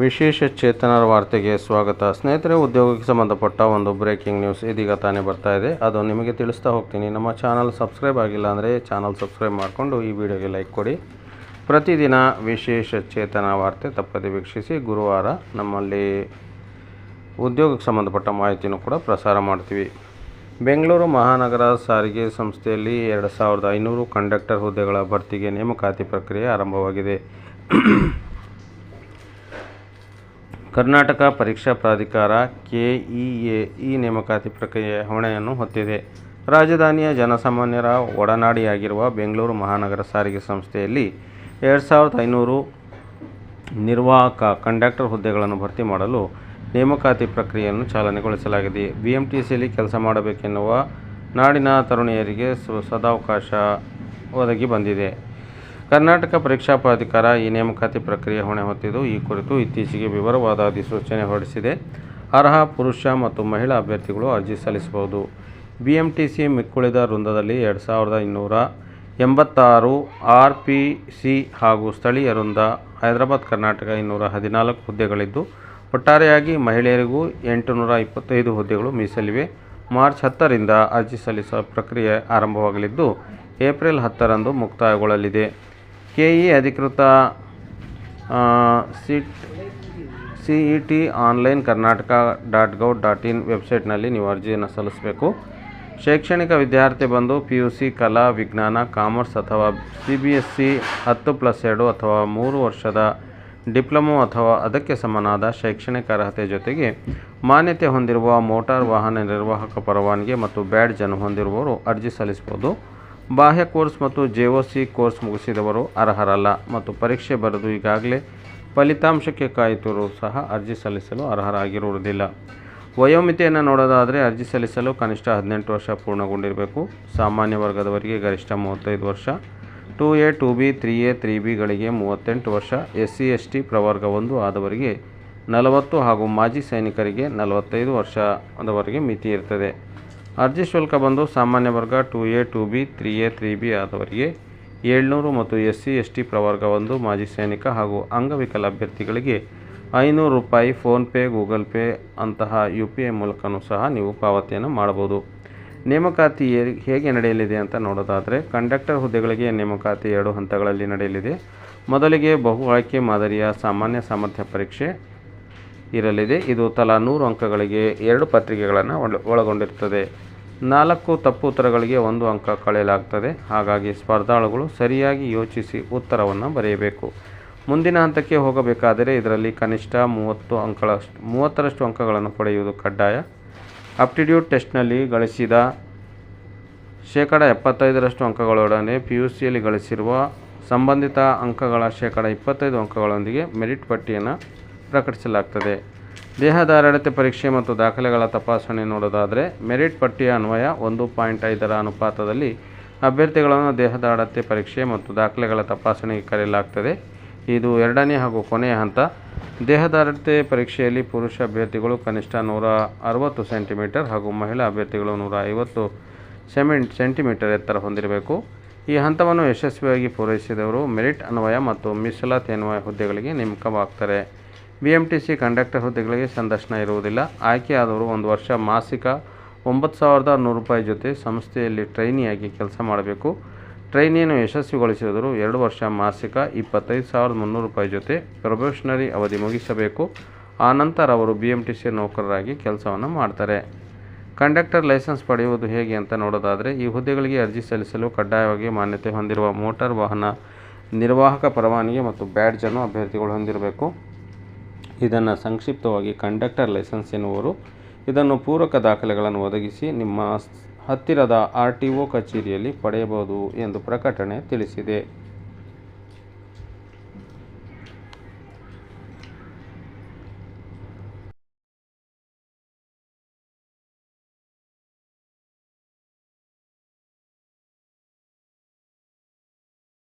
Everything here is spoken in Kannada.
ವಿಶೇಷ ಚೇತನರ ವಾರ್ತೆಗೆ ಸ್ವಾಗತ. ಸ್ನೇಹಿತರೆ, ಉದ್ಯೋಗಕ್ಕೆ ಸಂಬಂಧಪಟ್ಟ ಒಂದು ಬ್ರೇಕಿಂಗ್ ನ್ಯೂಸ್ ಇದೀಗ ತಾನೇ ಬರ್ತಾ ಇದೆ. ಅದು ನಿಮಗೆ ತಿಳಿಸ್ತಾ ಹೋಗ್ತೀನಿ. ನಮ್ಮ ಚಾನಲ್ ಸಬ್ಸ್ಕ್ರೈಬ್ ಆಗಿಲ್ಲ ಅಂದರೆ ಚಾನಲ್ ಸಬ್ಸ್ಕ್ರೈಬ್ ಮಾಡಿಕೊಂಡು ಈ ವಿಡಿಯೋಗೆ ಲೈಕ್ ಕೊಡಿ. ಪ್ರತಿದಿನ ವಿಶೇಷ ಚೇತನ ವಾರ್ತೆ ತಪ್ಪದೆ ವೀಕ್ಷಿಸಿ. ಗುರುವಾರ ನಮ್ಮಲ್ಲಿ ಉದ್ಯೋಗಕ್ಕೆ ಸಂಬಂಧಪಟ್ಟ ಮಾಹಿತಿಯೂ ಕೂಡ ಪ್ರಸಾರ ಮಾಡ್ತೀವಿ. ಬೆಂಗಳೂರು ಮಹಾನಗರ ಸಾರಿಗೆ ಸಂಸ್ಥೆಯಲ್ಲಿ ಎರಡು ಸಾವಿರದ ಐನೂರು ಕಂಡಕ್ಟರ್ ಹುದ್ದೆಗಳ ಭರ್ತಿಗೆ ನೇಮಕಾತಿ ಪ್ರಕ್ರಿಯೆ ಆರಂಭವಾಗಿದೆ. ಕರ್ನಾಟಕ ಪರೀಕ್ಷಾ ಪ್ರಾಧಿಕಾರ ಕೆಇಎ ಈ ನೇಮಕಾತಿ ಪ್ರಕ್ರಿಯೆ ಹೊಣೆಯನ್ನು ಹೊತ್ತಿದೆ. ರಾಜಧಾನಿಯ ಜನಸಾಮಾನ್ಯರ ಒಡನಾಡಿಯಾಗಿರುವ ಬೆಂಗಳೂರು ಮಹಾನಗರ ಸಾರಿಗೆ ಸಂಸ್ಥೆಯಲ್ಲಿ ಎರಡು ಸಾವಿರದ ಐನೂರು ನಿರ್ವಾಹಕ ಕಂಡಕ್ಟರ್ ಹುದ್ದೆಗಳನ್ನು ಭರ್ತಿ ಮಾಡಲು ನೇಮಕಾತಿ ಪ್ರಕ್ರಿಯೆಯನ್ನು ಚಾಲನೆಗೊಳಿಸಲಾಗಿದೆ. ಬಿ ಎಂ ಟಿ ಕೆಲಸ ಮಾಡಬೇಕೆನ್ನುವ ನಾಡಿನ ತರುಣಿಯರಿಗೆ ಸದಾವಕಾಶ ಒದಗಿ ಬಂದಿದೆ. ಕರ್ನಾಟಕ ಪರೀಕ್ಷಾ ಪ್ರಾಧಿಕಾರ ಈ ನೇಮಕಾತಿ ಪ್ರಕ್ರಿಯೆ ಹೊಣೆ ಹೊತ್ತಿದ್ದು, ಈ ಕುರಿತು ಇತ್ತೀಚೆಗೆ ವಿವರವಾದ ಅಧಿಸೂಚನೆ ಹೊರಡಿಸಿದೆ. ಅರ್ಹ ಪುರುಷ ಮತ್ತು ಮಹಿಳಾ ಅಭ್ಯರ್ಥಿಗಳು ಅರ್ಜಿ ಸಲ್ಲಿಸಬಹುದು. ಬಿ ಎಂ ಟಿ ಸಿ ಮಿಕ್ಕುಳಿದ ವೃಂದದಲ್ಲಿ ಎರಡು ಸಾವಿರದ ಇನ್ನೂರ ಎಂಬತ್ತಾರು ಆರ್ ಪಿ ಸಿ ಹಾಗೂ ಸ್ಥಳೀಯ ವೃಂದ ಹೈದರಾಬಾದ್, ಕರ್ನಾಟಕ ಇನ್ನೂರ ಹದಿನಾಲ್ಕು ಹುದ್ದೆಗಳಿದ್ದು, ಒಟ್ಟಾರೆಯಾಗಿ ಮಹಿಳೆಯರಿಗೂ ಎಂಟುನೂರ ಇಪ್ಪತ್ತೈದು ಹುದ್ದೆಗಳು ಮೀಸಲಿವೆ. ಮಾರ್ಚ್ ಹತ್ತರಿಂದ ಅರ್ಜಿ ಸಲ್ಲಿಸುವ ಪ್ರಕ್ರಿಯೆ ಆರಂಭವಾಗಲಿದ್ದು, ಏಪ್ರಿಲ್ ಹತ್ತರಂದು ಮುಕ್ತಾಯಗೊಳ್ಳಲಿದೆ. ಕೆಇ ಅಧಿಕೃತ site, C E T online Karnataka dot gov dot in ವೆಬ್ಸೈಟ್ನಲ್ಲಿ ನೀವು ಅರ್ಜಿಯನ್ನು ಸಲ್ಲಿಸಬೇಕು. ಶೈಕ್ಷಣಿಕ ವಿದ್ಯಾರ್ಥಿ ಬಂದು ಪಿ ಯು ಸಿ, ಕಲಾ, ವಿಜ್ಞಾನ, ಕಾಮರ್ಸ್ ಅಥವಾ ಸಿ ಬಿ ಎಸ್ ಸಿ ಹತ್ತು ಪ್ಲಸ್ ಎರಡು ಅಥವಾ ಮೂರು ವರ್ಷದ ಡಿಪ್ಲೊಮೊ ಅಥವಾ ಅದಕ್ಕೆ ಸಮನಾದ ಶೈಕ್ಷಣಿಕ ಅರ್ಹತೆ ಜೊತೆಗೆ ಮಾನ್ಯತೆ ಹೊಂದಿರುವ ಮೋಟಾರ್ ವಾಹನ ನಿರ್ವಾಹಕ ಪರವಾನಗಿ ಮತ್ತು ಬ್ಯಾಡ್ಜನ್ನು ಹೊಂದಿರುವವರು ಅರ್ಜಿ ಸಲ್ಲಿಸಬಹುದು. ಬಾಹ್ಯ ಕೋರ್ಸ್ ಮತ್ತು ಜೆ ಒ ಸಿ ಕೋರ್ಸ್ ಮುಗಿಸಿದವರು ಅರ್ಹರಲ್ಲ ಮತ್ತು ಪರೀಕ್ಷೆ ಬರೆದು ಈಗಾಗಲೇ ಫಲಿತಾಂಶಕ್ಕೆ ಕಾಯಿತರು ಸಹ ಅರ್ಜಿ ಸಲ್ಲಿಸಲು ಅರ್ಹರಾಗಿರುವುದಿಲ್ಲ. ವಯೋಮಿತಿಯನ್ನು ನೋಡೋದಾದರೆ ಅರ್ಜಿ ಸಲ್ಲಿಸಲು ಕನಿಷ್ಠ ಹದಿನೆಂಟು ವರ್ಷ ಪೂರ್ಣಗೊಂಡಿರಬೇಕು. ಸಾಮಾನ್ಯ ವರ್ಗದವರಿಗೆ ಗರಿಷ್ಠ ಮೂವತ್ತೈದು ವರ್ಷ. Two A, two B, three A, three ಬಿಗಳಿಗೆ ಮೂವತ್ತೆಂಟು ವರ್ಷ. ಎಸ್ ಸಿ ಎಸ್ ಟಿ ಪ್ರವರ್ಗ ಒಂದು ಆದವರಿಗೆ ನಲವತ್ತು ಹಾಗೂ ಮಾಜಿ ಸೈನಿಕರಿಗೆ ನಲವತ್ತೈದು ವರ್ಷದವರೆಗೆ ಮಿತಿ ಇರ್ತದೆ. ಅರ್ಜಿ ಶುಲ್ಕ ಬಂದು ಸಾಮಾನ್ಯ ವರ್ಗ two A, two B, three A, three B ಆದವರಿಗೆ ಏಳ್ನೂರು ಮತ್ತು ಎಸ್ ಸಿ, ಎಸ್ ಟಿ ಪ್ರವರ್ಗ ಒಂದು ಮಾಜಿ ಸೈನಿಕ ಹಾಗೂ ಅಂಗವಿಕಲ ಅಭ್ಯರ್ಥಿಗಳಿಗೆ ಐನೂರು ರೂಪಾಯಿ ಫೋನ್ಪೇ ಗೂಗಲ್ ಪೇ ಅಂತಹ ಯು ಪಿ ಐ ಮೂಲಕನೂ ಸಹ ನೀವು ಪಾವತಿಯನ್ನು ಮಾಡಬಹುದು. ನೇಮಕಾತಿ ಹೇಗೆ ನಡೆಯಲಿದೆ ಅಂತ ನೋಡೋದಾದರೆ, ಕಂಡಕ್ಟರ್ ಹುದ್ದೆಗಳಿಗೆ ನೇಮಕಾತಿ ಎರಡು ಹಂತಗಳಲ್ಲಿ ನಡೆಯಲಿದೆ. ಮೊದಲಿಗೆ ಬಹು ಆಯ್ಕೆ ಮಾದರಿಯ ಸಾಮಾನ್ಯ ಸಾಮರ್ಥ್ಯ ಪರೀಕ್ಷೆ ಇರಲಿದೆ. ಇದು ತಲಾ ನೂರು ಅಂಕಗಳಿಗೆ ಎರಡು ಪತ್ರಿಕೆಗಳನ್ನು ಒಳ- ಒಳಗೊಂಡಿರುತ್ತದೆ ನಾಲ್ಕು ತಪ್ಪು ಉತ್ತರಗಳಿಗೆ ಒಂದು ಅಂಕ ಕಳೆಯಲಾಗ್ತದೆ. ಹಾಗಾಗಿ ಸ್ಪರ್ಧಾಳುಗಳು ಸರಿಯಾಗಿ ಯೋಚಿಸಿ ಉತ್ತರವನ್ನು ಬರೆಯಬೇಕು. ಮುಂದಿನ ಹಂತಕ್ಕೆ ಹೋಗಬೇಕಾದರೆ ಇದರಲ್ಲಿ ಕನಿಷ್ಠ ಮೂವತ್ತು ಅಂಕಗಳಷ್ಟು, ಮೂವತ್ತರಷ್ಟು ಅಂಕಗಳನ್ನು ಪಡೆಯುವುದು ಕಡ್ಡಾಯ. ಅಪ್ಟಿಟ್ಯೂಡ್ ಟೆಸ್ಟ್ನಲ್ಲಿ ಗಳಿಸಿದ ಶೇಕಡ ಎಪ್ಪತ್ತೈದರಷ್ಟು ಅಂಕಗಳೊಡನೆ ಪಿ ಯು ಸಿಯಲ್ಲಿ ಗಳಿಸಿರುವ ಸಂಬಂಧಿತ ಅಂಕಗಳ ಶೇಕಡ ಇಪ್ಪತ್ತೈದು ಅಂಕಗಳೊಂದಿಗೆ ಮೆರಿಟ್ ಪಟ್ಟಿಯನ್ನು ಪ್ರಕಟಿಸಲಾಗ್ತದೆ. ದೇಹದಾರ್ಢ್ಯತೆ ಪರೀಕ್ಷೆ ಮತ್ತು ದಾಖಲೆಗಳ ತಪಾಸಣೆ ನೋಡೋದಾದರೆ ಮೆರಿಟ್ ಪಟ್ಟಿಯ ಅನ್ವಯ ಒಂದು ಪಾಯಿಂಟ್ ಐದರ ಅನುಪಾತದಲ್ಲಿ ಅಭ್ಯರ್ಥಿಗಳನ್ನು ದೇಹದಾರ್ಢ್ಯತೆ ಪರೀಕ್ಷೆ ಮತ್ತು ದಾಖಲೆಗಳ ತಪಾಸಣೆಗೆ ಕರೆಯಲಾಗ್ತದೆ. ಇದು ಎರಡನೇ ಹಾಗೂ ಕೊನೆಯ ಹಂತ. ದೇಹದಾರ್ಢ್ಯತೆ ಪರೀಕ್ಷೆಯಲ್ಲಿ ಪುರುಷ ಅಭ್ಯರ್ಥಿಗಳು ಕನಿಷ್ಠ ನೂರ ಅರವತ್ತು ಸೆಂಟಿಮೀಟರ್ ಹಾಗೂ ಮಹಿಳಾ ಅಭ್ಯರ್ಥಿಗಳು ನೂರ ಐವತ್ತು ಸೆಮೆಂಟ್ ಸೆಂಟಿಮೀಟರ್ ಎತ್ತರ ಹೊಂದಿರಬೇಕು. ಈ ಹಂತವನ್ನು ಯಶಸ್ವಿಯಾಗಿ ಪೂರೈಸಿದವರು ಮೆರಿಟ್ ಅನ್ವಯ ಮತ್ತು ಮೀಸಲಾತಿ ಅನ್ವಯ ಹುದ್ದೆಗಳಿಗೆ ನೇಮಕವಾಗ್ತಾರೆ. B M T C conductor ಹುದ್ದೆಗಳಿಗೆ ಸಂದರ್ಶನ ಇರುವುದಿಲ್ಲ. ಆಯ್ಕೆಯಾದವರು ಒಂದು ವರ್ಷ ಮಾಸಿಕ ಒಂಬತ್ತು ಸಾವಿರದ ನೂರು ರೂಪಾಯಿ ಜೊತೆ ಸಂಸ್ಥೆಯಲ್ಲಿ ಟ್ರೈನಿಯಾಗಿ ಕೆಲಸ ಮಾಡಬೇಕು. ಟ್ರೈನಿಯನ್ನು ಯಶಸ್ವಿಗೊಳಿಸಿದರು ಎರಡು ವರ್ಷ ಮಾಸಿಕ ಇಪ್ಪತ್ತೈದು ಸಾವಿರದ ಮುನ್ನೂರು ರೂಪಾಯಿ ಜೊತೆ ಪ್ರೊಬೇಷನರಿ ಅವಧಿ ಮುಗಿಸಬೇಕು. ಆನಂತರ ಅವರು ಬಿ ಎಂ ಟಿ ಸಿ ನೌಕರರಾಗಿ ಕೆಲಸವನ್ನು ಮಾಡ್ತಾರೆ. ಕಂಡಕ್ಟರ್ ಲೈಸೆನ್ಸ್ ಪಡೆಯುವುದು ಹೇಗೆ ಅಂತ ನೋಡೋದಾದರೆ, ಈ ಹುದ್ದೆಗಳಿಗೆ ಅರ್ಜಿ ಸಲ್ಲಿಸಲು ಕಡ್ಡಾಯವಾಗಿ ಮಾನ್ಯತೆ ಹೊಂದಿರುವ ಮೋಟಾರ್ ವಾಹನ ನಿರ್ವಾಹಕ ಪರವಾನಗಿ ಮತ್ತು ಬ್ಯಾಡ್ಜನ್ನು ಅಭ್ಯರ್ಥಿಗಳು ಹೊಂದಿರಬೇಕು. ಇದನ್ನು ಸಂಕ್ಷಿಪ್ತವಾಗಿ ಕಂಡಕ್ಟರ್ ಲೈಸೆನ್ಸ್ ಎನ್ನುವರು. ಇದನ್ನು ಪೂರಕ ದಾಖಲೆಗಳನ್ನು ಒದಗಿಸಿ ನಿಮ್ಮ ಹತ್ತಿರದ ಆರ್ ಟಿ ಒ ಕಚೇರಿಯಲ್ಲಿ ಪಡೆಯಬಹುದು ಎಂದು ಪ್ರಕಟಣೆ ತಿಳಿಸಿದೆ.